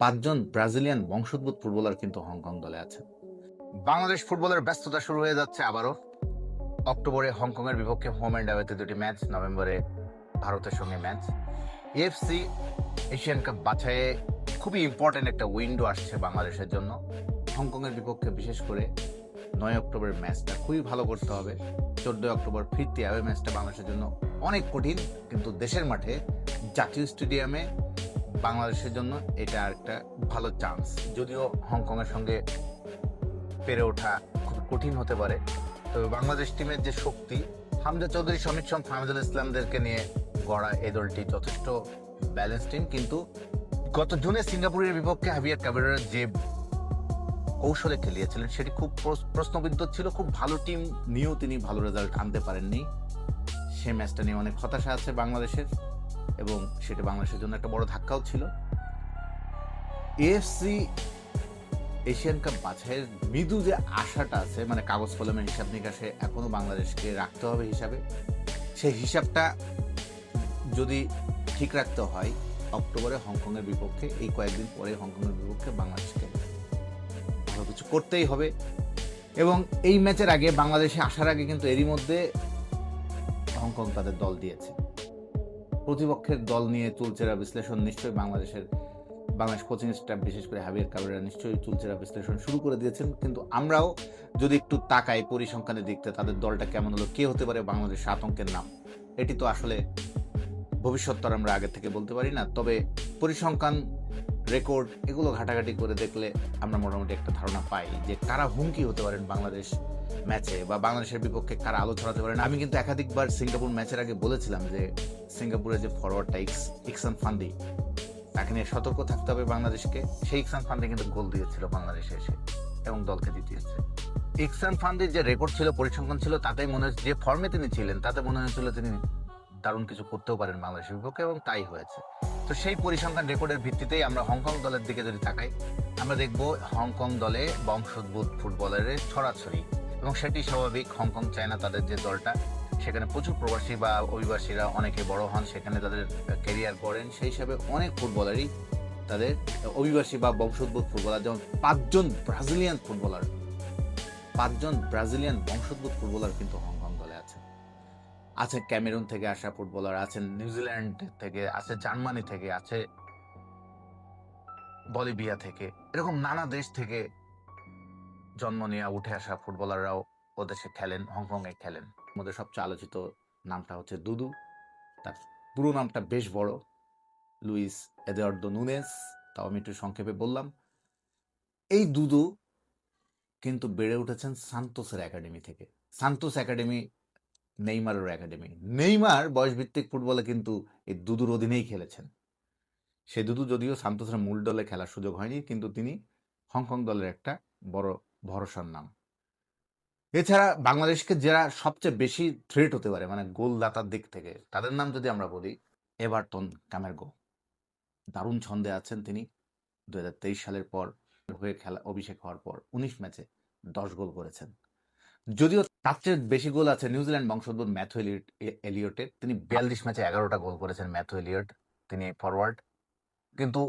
পাঁচজন ব্রাজিলিয়ান বংশোদ্ভূত ফুটবলার কিন্তু হংকং দলে আছে বাংলাদেশ ফুটবলের ব্যস্ততা শুরু হয়ে যাচ্ছে আবারও। অক্টোবরে হংকং এর বিপক্ষে হোম অ্যান্ড অ্যাওয়েতে দুটি ম্যাচ, নভেম্বরে ভারতের সঙ্গে ম্যাচ। এফসি এশিয়ান কাপ বাছাইয়ে খুবই ইম্পর্টেন্ট একটা উইন্ডো আসছে বাংলাদেশের জন্য। হংকং এর বিপক্ষে বিশেষ করে নয় অক্টোবরের ম্যাচটা খুবই ভালো করতে হবে। চোদ্দই অক্টোবর ফিরতি অ্যাওয়ে ম্যাচটা বাংলাদেশের জন্য অনেক কঠিন, কিন্তু দেশের মাঠে জাতীয় স্টেডিয়ামে বাংলাদেশের জন্য এটা একটা ভালো চান্স যদিও হংকংয়ের সঙ্গে পেরে ওঠা খুব কঠিন হতে পারে, তবে বাংলাদেশ টিমের যে শক্তি, হামজা চৌধুরী, সমীর সম ফাহমিদুল ইসলামদেরকে নিয়ে গড়া এই দলটি যথেষ্ট ব্যালেন্স টিম কিন্তু গত জুনে সিঙ্গাপুরের বিপক্ষে হাবিয়ার কাবেরার যে কৌশলে খেলিয়েছিলেন, সেটি খুব প্রশ্নবিদ্ধ ছিল। খুব ভালো টিম নিয়েও তিনি ভালো রেজাল্ট আনতে পারেননি। সে ম্যাচটা নিয়ে অনেক হতাশা আছে বাংলাদেশের। এবং সেটা বাংলাদেশের জন্য একটা বড় ধাক্কাও ছিল। এএফসি এশিয়ান কাপ বাছাইয়ের মৃদু যে আশাটা আছে মানে কাগজ কলমের হিসাব নিকাশে এখনও বাংলাদেশকে রাখতে হবে হিসাবে, সেই হিসাবটা যদি ঠিক রাখতে হয়, অক্টোবরে হংকংয়ের বিপক্ষে, এই কয়েকদিন পরে হংকংয়ের বিপক্ষে বাংলাদেশকে ভালো কিছু করতেই হবে। এবং এই ম্যাচের আগে বাংলাদেশে আসার আগে কিন্তু এরই মধ্যে হংকং তাদের দল দিয়েছে। প্রতিপক্ষের দল নিয়ে চুলচেরা বিশ্লেষণ, নিশ্চয়ই বাংলাদেশের বাংলাদেশ কোচিং স্টাফ বিশেষ করে হাবিয়ার কাবেরা নিশ্চয়ই চুলচেরা বিশ্লেষণ শুরু করে দিয়েছেন। কিন্তু আমরাও যদি একটু তাকাই পরিসংখ্যানের দিকতে তাদের দলটা কেমন হলো, কে হতে পারে বাংলাদেশের আতঙ্কের নাম, এটি তো আসলে ভবিষ্যৎ আমরা আগে থেকে বলতে পারি না। তবে পরিসংখ্যান রেকর্ড এগুলো ঘাটাঘাটি করে দেখলে আমরা মোটামুটি একটা ধারণা পাই যে কারা হুমকি হতে পারেন বাংলাদেশ ম্যাচে বা বাংলাদেশের বিপক্ষে কারা আলো ছড়াতে পারেন। আমি কিন্তু একাধিকবার সিঙ্গাপুর ম্যাচের আগে বলেছিলাম যে সিঙ্গাপুরের যে ফরওয়ার্ডটা ইক্স, ইকসান ফান্দি, তাকে নিয়ে সতর্ক থাকতে হবে বাংলাদেশকে। সেই ইকসান ফান্দি কিন্তু গোল দিয়েছিল বাংলাদেশে এসে এবং দলকে জিতিয়েছে। ইকসান ফান্দির যে রেকর্ড ছিল, পরিসংখ্যান ছিল, তাতেই মনে হচ্ছে যে ফর্মে তিনি ছিলেন, তাতে মনে হয়েছিল তিনি দারুণ কিছু করতেও পারেন বাংলাদেশের বিপক্ষে এবং তাই হয়েছে। তো সেই পরিসংখ্যান রেকর্ডের ভিত্তিতেই আমরা হংকং দলের দিকে যদি তাকাই, আমরা দেখব হংকং দলে বংশোদ্ভূত ফুটবলারের ছড়াছড়ি এবং সেটি স্বাভাবিক হংকং চায়না তাদের যে দলটা, সেখানে প্রচুর প্রবাসী বা অভিবাসীরা অনেকে বড় হন, সেখানে তাদের ক্যারিয়ার করেন সেই হিসাবে অনেক ফুটবলারই তাদের অভিবাসী বা বংশোদ্ভূত ফুটবলার, যেমন পাঁচজন ব্রাজিলিয়ান ফুটবলার, পাঁচজন ব্রাজিলিয়ান বংশোদ্ভূত ফুটবলার কিন্তু আছে আছে ক্যামেরুন থেকে আসা ফুটবলার আছেন নিউজিল্যান্ড থেকে, আছে জার্মানি থেকে, আছে বলিভিয়া থেকে, এরকম নানা দেশ থেকে জন্ম নিয়ে, উঠে আসা ফুটবলাররাও ওদেশে খেলেন হংকং এ খেলেন আমাদের সবচেয়ে আলোচিত নামটা হচ্ছে দুদু। তার পুরো নামটা বেশ বড়। লুইস এদুয়ার্দো নুনেস, তাও আমি একটু সংক্ষেপে বললাম। এই দুদু কিন্তু বেড়ে উঠেছেন সান্তোসের একাডেমি থেকে। সান্তোস একাডেমি নেইমারের একাডেমি। নেইমার বয়সভিত্তিক ফুটবলে কিন্তু এই দুদুর অধীনেই খেলেছেন। সে দুদু যদিও সান্তোসের মূল দলে খেলার সুযোগ হয়নি, কিন্তু তিনি হংকং দলের একটা বড় ভরসার নাম। এছাড়া বাংলাদেশকে যারা সবচেয়ে বেশি থ্রেট হতে পারে মানে গোলদাতার দিক থেকে, তাদের নাম যদি আমরা বলি, এভারটন কামেরগো দারুণ ছন্দে আছেন তিনি। দুই হাজার তেইশ সালের পর হয়ে খেলা, অভিষেক হওয়ার পর উনিশ ম্যাচে দশ গোল করেছেন। যদিও তার চেয়ে বেশি গোল আছে নিউজিল্যান্ড বংশোদ্ভূত ম্যাথু এলিয়ট এলিয়টের। তিনি বিয়াল্লিশ ম্যাচে এগারোটা গোল করেছেন ম্যাথু এলিয়ট, তিনি ফরওয়ার্ড। কিন্তু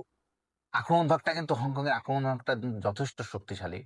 আক্রমণ ভাগটা কিন্তু হংকংয়ের আক্রমণ ভাগটা যথেষ্ট শক্তিশালী।